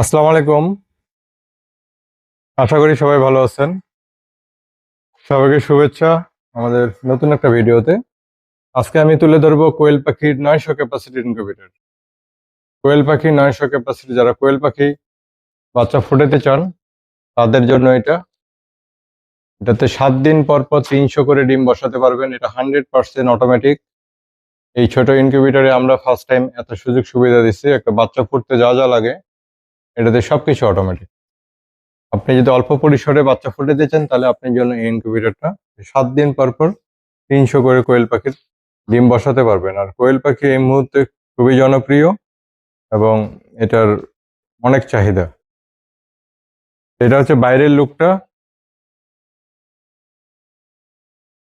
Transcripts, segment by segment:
আসসালামু আলাইকুম। আশা করি সবাই ভালো আছেন। সবাইকে শুভেচ্ছা আমাদের নতুন একটা ভিডিওতে। আজকে আমি তুলে ধরবো কোয়েল পাখির নয়শো ক্যাপাসিটি ইনকিউবেটর। কোয়েল পাখি নয়শো ক্যাপাসিটি, যারা কোয়েল পাখি বাচ্চা ফুটাতে চান, তাদের জন্য এটা। এটাতে সাত দিন পর পর তিনশো করে ডিম বসাতে পারবেন। এটা হান্ড্রেড পার্সেন্ট অটোমেটিক। এই ছোট ইনকিউবেটরে আমরা ফার্স্ট টাইম এত সুযোগ সুবিধা দিচ্ছি। একটা বাচ্চা ফুটতে যা যা লাগে। এটাতে সবকিছু অটোমেটিক আপনি যদি অল্প পরিসরে বাচ্চা ফুটাতে চান তাহলে আপনার জন্য এই ইনকিউবেটরটা সাত দিন পর পর তিনশো করে কোয়েল পাখির ডিম বসাতে পারবেন। আর কোয়েল পাখি এই মুহূর্তে খুবই জনপ্রিয় এবং এটার অনেক চাহিদা। এটা হচ্ছে বাইরের লুকটা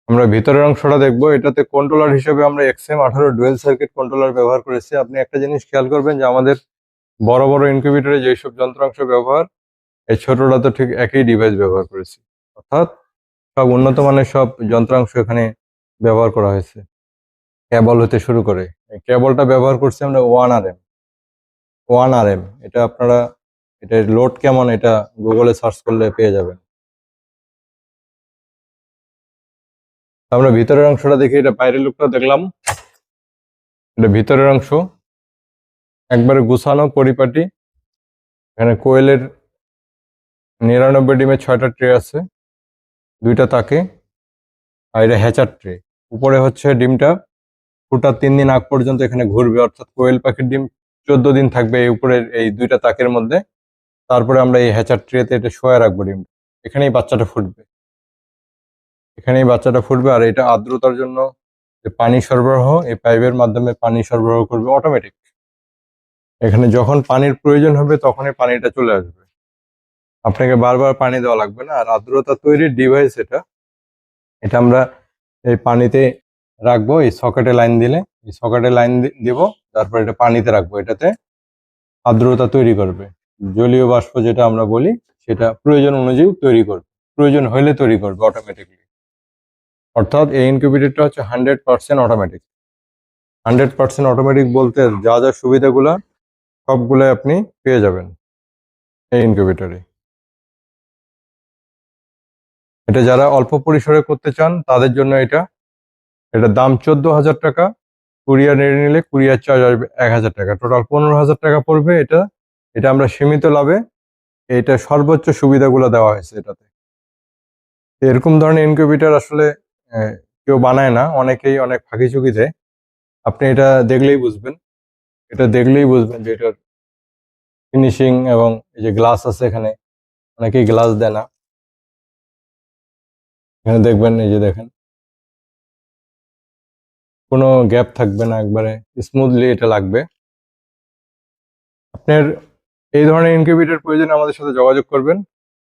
আমরা ভিতরের অংশটা দেখব। এটাতে কন্ট্রোলার হিসেবে আমরা এক্সএম আঠারো ডুয়েল সার্কিট কন্ট্রোলার ব্যবহার করেছি। আপনি একটা জিনিস খেয়াল করবেন যে আমাদের বড় বড় ইনকিউবেটরে যেসব যন্ত্রাংশ ব্যবহার, এই ছোটটা তো ঠিক একই ডিভাইস ব্যবহার করেছি। অর্থাৎ সব উন্নত মানের সব যন্ত্রাংশ এখানে ব্যবহার করা হয়েছে। কেবল হতে শুরু করে। কেবলটা ব্যবহার করছি আমরা one R M one R M এটা আপনারা এটা লোড কেমন এটা গুগলে সার্চ করলে পেয়ে যাবেন। আমরা ভিতরের অংশটা দেখি, এটা বাইরের লুকটা দেখলাম। এটা ভিতরের অংশ। একবারে গুছানো পরিপাটি। এখানে কোয়েলের নিরানব্বই ডিমের ছয়টা ট্রে আছে, দুইটা তাকে, আর এটা হ্যাচার ট্রে। উপরে হচ্ছে ডিমটা ফুটার তিন দিন আগ পর্যন্ত এখানে ঘুরবে, অর্থাৎ কোয়েল পাখির ডিম চোদ্দ দিন থাকবে এই উপরের এই দুইটা তাকের মধ্যে। তারপরে আমরা এই হ্যাচার ট্রেতে এটা শোয়া রাখব ডিম। এখানেই বাচ্চাটা ফুটবে। এখানেই বাচ্চাটা ফুটবে, আর এটা আর্দ্রতার জন্য পানি সরবরাহ, এই পাইপের মাধ্যমে পানি সরবরাহ করবে অটোমেটিক এখানে যখন পানির প্রয়োজন হবে তখনই পানিটা চলে আসবে। আপনাকে বারবার পানি দেওয়া লাগবে না। আর আর্দ্রতা তৈরির ডিভাইস এটা। এটা আমরা এই পানিতে রাখব, এই সকেটে লাইন দিলে। এই সকেটে লাইন দিব, তারপর এটা পানিতে রাখব। এটাতে আর্দ্রতা তৈরি করবে। জলীয় বাষ্প যেটা আমরা বলি, সেটা প্রয়োজন অনুযায়ী তৈরি করবে। প্রয়োজন হলে তৈরি করবে অটোমেটিকলি অর্থাৎ এই ইনকিউবেটরটা হচ্ছে hundred percent automatic hundred percent automatic বলতে যা যা সুবিধাগুলো সবগুলোই আপনি পেয়ে যাবেন এই ইনকিউবেটরে এটা যারা অল্প পরিসরে করতে চান, তাদের জন্য এটা। এটা দাম চোদ্দ হাজার টাকা কুরিয়ার নিয়ে নিলে কুরিয়ার চার্জ আসবে এক হাজার টাকা। টোটাল পনেরো হাজার টাকা পড়বে এটা। এটা আমরা সীমিত লাভে এটা সর্বোচ্চ সুবিধাগুলো দেওয়া হয়েছে এটাতে। এরকম ধরনের ইনকিউবেটর আসলে কেউ বানায় না। অনেকেই অনেক ফাঁকি চুকি দেয় আপনি এটা দেখলেই বুঝবেন। এটা দেখলেই বুঝবেন যে এটার ফিনিশিং এবং এই যে গ্লাস আছে এখানে, অনেকেই গ্লাস দেয় না। এখানে দেখবেন এই যে দেখেন। কোনো গ্যাপ থাকবে না একবারে স্মুথলি এটা লাগবে। আপনার এই ধরনের ইনকিউবেটর প্রয়োজনে আমাদের সাথে যোগাযোগ করবেন।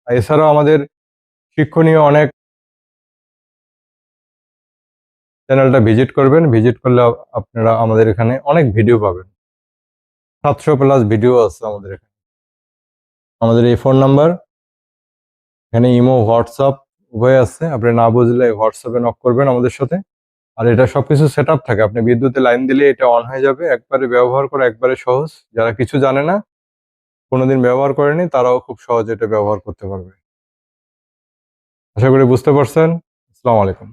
আর এছাড়াও আমাদের শিক্ষণীয় অনেক চ্যানেলটা ভিজিট করবেন। ভিজিট করলে আপনারা আমাদের এখানে অনেক ভিডিও পাবেন। সাতশো প্লাস ভিডিও আছে আমাদের এখানে। আমাদের এই ফোন নাম্বার এখানে ইমো, হোয়াটসঅ্যাপ, উভয় আছে। আপনি না বুঝলে হোয়াটসঅ্যাপে নক করবেন আমাদের সাথে। আর এটা সবকিছু সেট আপ থাকে। আপনি বিদ্যুতে লাইন দিলে এটা অন হয়ে যাবে। একবারে ব্যবহার করা একবারে সহজ। যারা কিছু জানে না, কোনোদিন ব্যবহার করেনি, তারাও খুব সহজে এটা ব্যবহার করতে পারবে। আশা করি বুঝতে পারছেন। আসসালামু আলাইকুম।